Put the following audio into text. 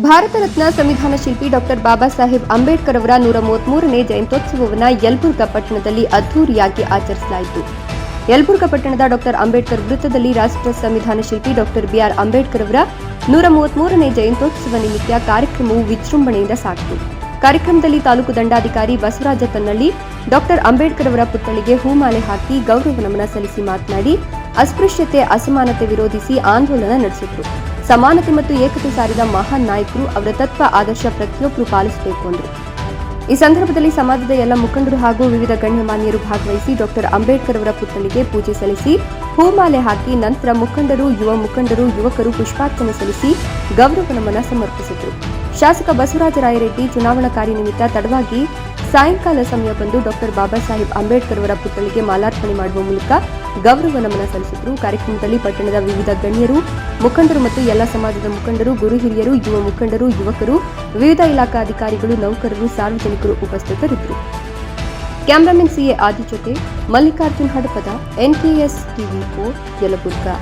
ಭಾರತ ರತ್ನ ಸಂವಿಧಾನ ಶಿಲ್ಪಿ ಡಾಕ್ಟರ್ ಬಾಬಾ ಸಾಹೇಬ್ ಅಂಬೇಡ್ಕರ್ ಅವರ ನೂರ ಮೂವತ್ಮೂರನೇ ಜಯಂತ್ಯೋತ್ಸವವನ್ನು ಯಲಬುರ್ಗಾ ಪಟ್ಟಣದಲ್ಲಿ ಅದ್ದೂರಿಯಾಗಿ ಆಚರಿಸಲಾಯಿತು. ಯಲಬುರ್ಗಾ ಪಟ್ಟಣದ ಡಾಕ್ಟರ್ ಅಂಬೇಡ್ಕರ್ ವೃತ್ತದಲ್ಲಿ ರಾಷ್ಟ್ರ ಸಂವಿಧಾನ ಶಿಲ್ಪಿ ಡಾಕ್ಟರ್ ಬಿಆರ್ ಅಂಬೇಡ್ಕರ್ ಅವರ ನೂರ ಮೂವತ್ಮೂರನೇ ಜಯಂತ್ಯೋತ್ಸವ ನಿಮಿತ್ತ ಕಾರ್ಯಕ್ರಮವು ವಿಜೃಂಭಣೆಯಿಂದ ಸಾಗಿತು. ಕಾರ್ಯಕ್ರಮದಲ್ಲಿ ತಾಲೂಕು ದಂಡಾಧಿಕಾರಿ ಬಸವರಾಜ ತನ್ನಳ್ಳಿ ಡಾಕ್ಟರ್ ಅಂಬೇಡ್ಕರ್ ಅವರ ಪುತ್ಥಳಿಗೆ ಹೂಮಾಲೆ ಹಾಕಿ ಗೌರವ ನಮನ ಸಲ್ಲಿಸಿ ಮಾತನಾಡಿ, ಅಸ್ಪೃಶ್ಯತೆ, ಅಸಮಾನತೆ ವಿರೋಧಿಸಿ ಆಂದೋಲನ ನಡೆಸಿದ್ರು. ಸಮಾನತೆ ಮತ್ತು ಏಕತೆ ಸಾರಿದ ಮಹಾನ್ ನಾಯಕರು ಅವರ ತತ್ವ, ಆದರ್ಶ ಪ್ರತಿಯೊಬ್ಬರು ಪಾಲಿಸಬೇಕು ಅಂದರು. ಈ ಸಂದರ್ಭದಲ್ಲಿ ಸಮಾಜದ ಎಲ್ಲ ಮುಖಂಡರು ಹಾಗೂ ವಿವಿಧ ಗಣ್ಯಮಾನ್ಯರು ಭಾಗವಹಿಸಿ ಡಾಕ್ಟರ್ ಅಂಬೇಡ್ಕರ್ ಅವರ ಪುತ್ಥಳಿಗೆ ಪೂಜೆ ಸಲ್ಲಿಸಿ, ಹೂಮಾಲೆ ಹಾಕಿ ನಂತರ ಮುಖಂಡರು, ಯುವ ಮುಖಂಡರು, ಯುವಕರು ಪುಷ್ಪಾರ್ಚನೆ ಸಲ್ಲಿಸಿ ಗೌರವ ನಮನ ಸಮರ್ಪಿಸಿದರು. ಶಾಸಕ ಬಸವರಾಜ ರಾಯರೆಡ್ಡಿ ಚುನಾವಣಾ ಕಾರ್ಯ ನಿಮಿತ್ತ ತಡವಾಗಿ ಸಾಯಂಕಾಲ ಸಮಯ ಬಂದು ಡಾಕ್ಟರ್ ಬಾಬಾ ಸಾಹೇಬ್ ಅಂಬೇಡ್ಕರ್ ಅವರ ಪುತ್ಥಳಿಗೆ ಮಾಲಾರ್ಪಣೆ ಮಾಡುವ ಮೂಲಕ ಗೌರವ ನಮನ ಸಲ್ಲಿಸಿದರು. ಕಾರ್ಯಕ್ರಮದಲ್ಲಿ ಪಟ್ಟಣದ ವಿವಿಧ ಗಣ್ಯರು, ಮುಖಂಡರು ಮತ್ತು ಎಲ್ಲ ಸಮಾಜದ ಮುಖಂಡರು, ಗುರು ಹಿರಿಯರು, ಯುವ ಮುಖಂಡರು, ಯುವಕರು, ವಿವಿಧ ಇಲಾಖಾ ಅಧಿಕಾರಿಗಳು, ನೌಕರರು, ಸಾರ್ವಜನಿಕರು ಉಪಸ್ಥಿತರಿದ್ದರು. ಕ್ಯಾಮರಾಮನ್ ಸಿಎ ಆದಿ ಜೊತೆ Mallikarjun Hadapad NKS TV four, Yelburga.